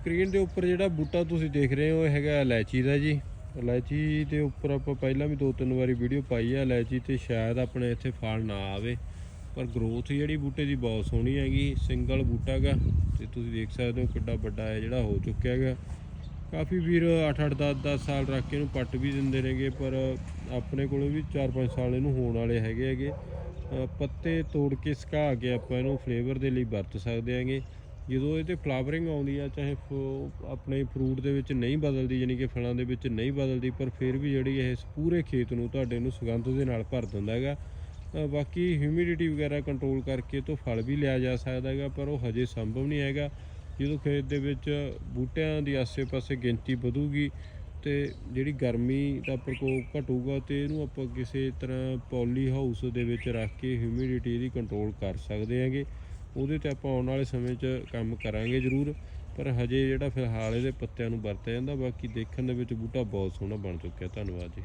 Screen ਦੇ ਉੱਪਰ ਜਿਹੜਾ ਬੂਟਾ ਤੁਸੀਂ ਦੇਖ ਰਹੇ ਹੋ, ਇਹ ਹੈਗਾ ਇਲਾਇਚੀ ਦਾ ਜੀ। ਇਲਾਇਚੀ ਦੇ ਉੱਪਰ ਆਪਾਂ ਪਹਿਲਾਂ ਵੀ ਦੋ ਤਿੰਨ ਵਾਰੀ ਵੀਡੀਓ ਪਾਈ ਹੈ ਇਲਾਇਚੀ ਤੇ ਸ਼ਾਇਦ ਆਪਣੇ ਇੱਥੇ ਫਲ ਨਾ ਆਵੇ, ਪਰ ਗਰੋਥ ਜਿਹੜੀ ਬੂਟੇ ਦੀ ਬਹੁਤ ਸੋਹਣੀ ਹੈਗੀ ਸਿੰਗਲ ਬੂਟਾ ਹੈਗਾ ਤੇ ਤੁਸੀਂ ਦੇਖ ਸਕਦੇ ਹੋ ਕਿੱਡਾ ਵੱਡਾ ਹੈ ਜਿਹੜਾ ਹੋ ਚੁੱਕਿਆ ਹੈਗਾ ਕਾਫੀ ਵੀਰ 8-8 10-10 ਸਾਲ ਰੱਖ ਕੇ ਇਹਨੂੰ ਪੱਟ ਵੀ ਦਿੰਦੇ ਨੇਗੇ, ਪਰ ਆਪਣੇ ਕੋਲ ਵੀ 4-5 ਸਾਲ ਇਹਨੂੰ ਹੋਣ ਵਾਲੇ ਹੈਗੇ ਹੈਗੇ। ਪੱਤੇ ਤੋੜ ਕੇ ਸੁਕਾ ਕੇ ਆਪਾਂ ਇਹਨੂੰ ਫਲੇਵਰ ਦੇ ਲਈ ਵਰਤ ਸਕਦੇ ਹਾਂਗੇ। ਜਦੋਂ ਇਹ ਤੇ ਫਲਾਵਰਿੰਗ ਆਉਂਦੀ ਆ, ਚਾਹੇ ਫ- ਆਪਣੇ ਫਰੂਟ ਦੇ ਵਿੱਚ ਨਹੀਂ ਬਦਲਦੀ, ਯਾਨੀ ਕਿ ਫਲਾਂ ਦੇ ਵਿੱਚ ਨਹੀਂ ਬਦਲਦੀ, ਪਰ ਫਿਰ ਵੀ ਜਿਹੜੀ ਇਹ ਪੂਰੇ ਖੇਤ ਨੂੰ ਤੁਹਾਡੇ ਨੂੰ ਸੁਗੰਧ ਦੇ ਨਾਲ ਭਰ ਦਿੰਦਾ ਹੈਗਾ। ਬਾਕੀ ਹਿਊਮਿਡਿਟੀ ਵਗੈਰਾ ਕੰਟਰੋਲ ਕਰਕੇ ਤੋਂ ਫਲ ਵੀ ਲਿਆ ਜਾ ਸਕਦਾ ਹੈਗਾ, ਪਰ ਉਹ ਹਜੇ ਸੰਭਵ ਨਹੀਂ ਹੈਗਾ। ਜਦੋਂ ਖੇਤ ਦੇ ਵਿੱਚ ਬੂਟਿਆਂ ਦੀ ਆਸੇ-ਪਾਸੇ ਗਿਣਤੀ ਵਧੂਗੀ ਤੇ ਜਿਹੜੀ ਗਰਮੀ ਦਾ ਪ੍ਰਕੋਪ ਘਟੂਗਾ ਤੇ ਇਹਨੂੰ ਆਪਾਂ ਕਿਸੇ ਤਰ੍ਹਾਂ ਪੋਲੀ ਹਾਊਸ ਦੇ ਵਿੱਚ ਰੱਖ ਕੇ ਹਿਊਮਿਡਿਟੀ ਦੀ ਕੰਟਰੋਲ ਕਰ ਸਕਦੇ ਹਾਂਗੇ। ਉਹਦੇ ਤੇ ਆਪਾਂ ਆਉਣ ਵਾਲੇ ਸਮੇਂ 'ਚ ਕੰਮ ਕਰਾਂਗੇ ਜ਼ਰੂਰ, ਪਰ ਹਜੇ ਜਿਹੜਾ ਫਿਲਹਾਲ ਇਹਦੇ ਪੱਤਿਆਂ ਨੂੰ ਵਰਤਿਆ ਜਾਂਦਾ, ਬਾਕੀ ਦੇਖਣ ਦੇ ਵਿੱਚ ਬੂਟਾ ਬਹੁਤ ਸੋਹਣਾ ਬਣ ਚੁੱਕਿਆ। ਧੰਨਵਾਦ ਜੀ।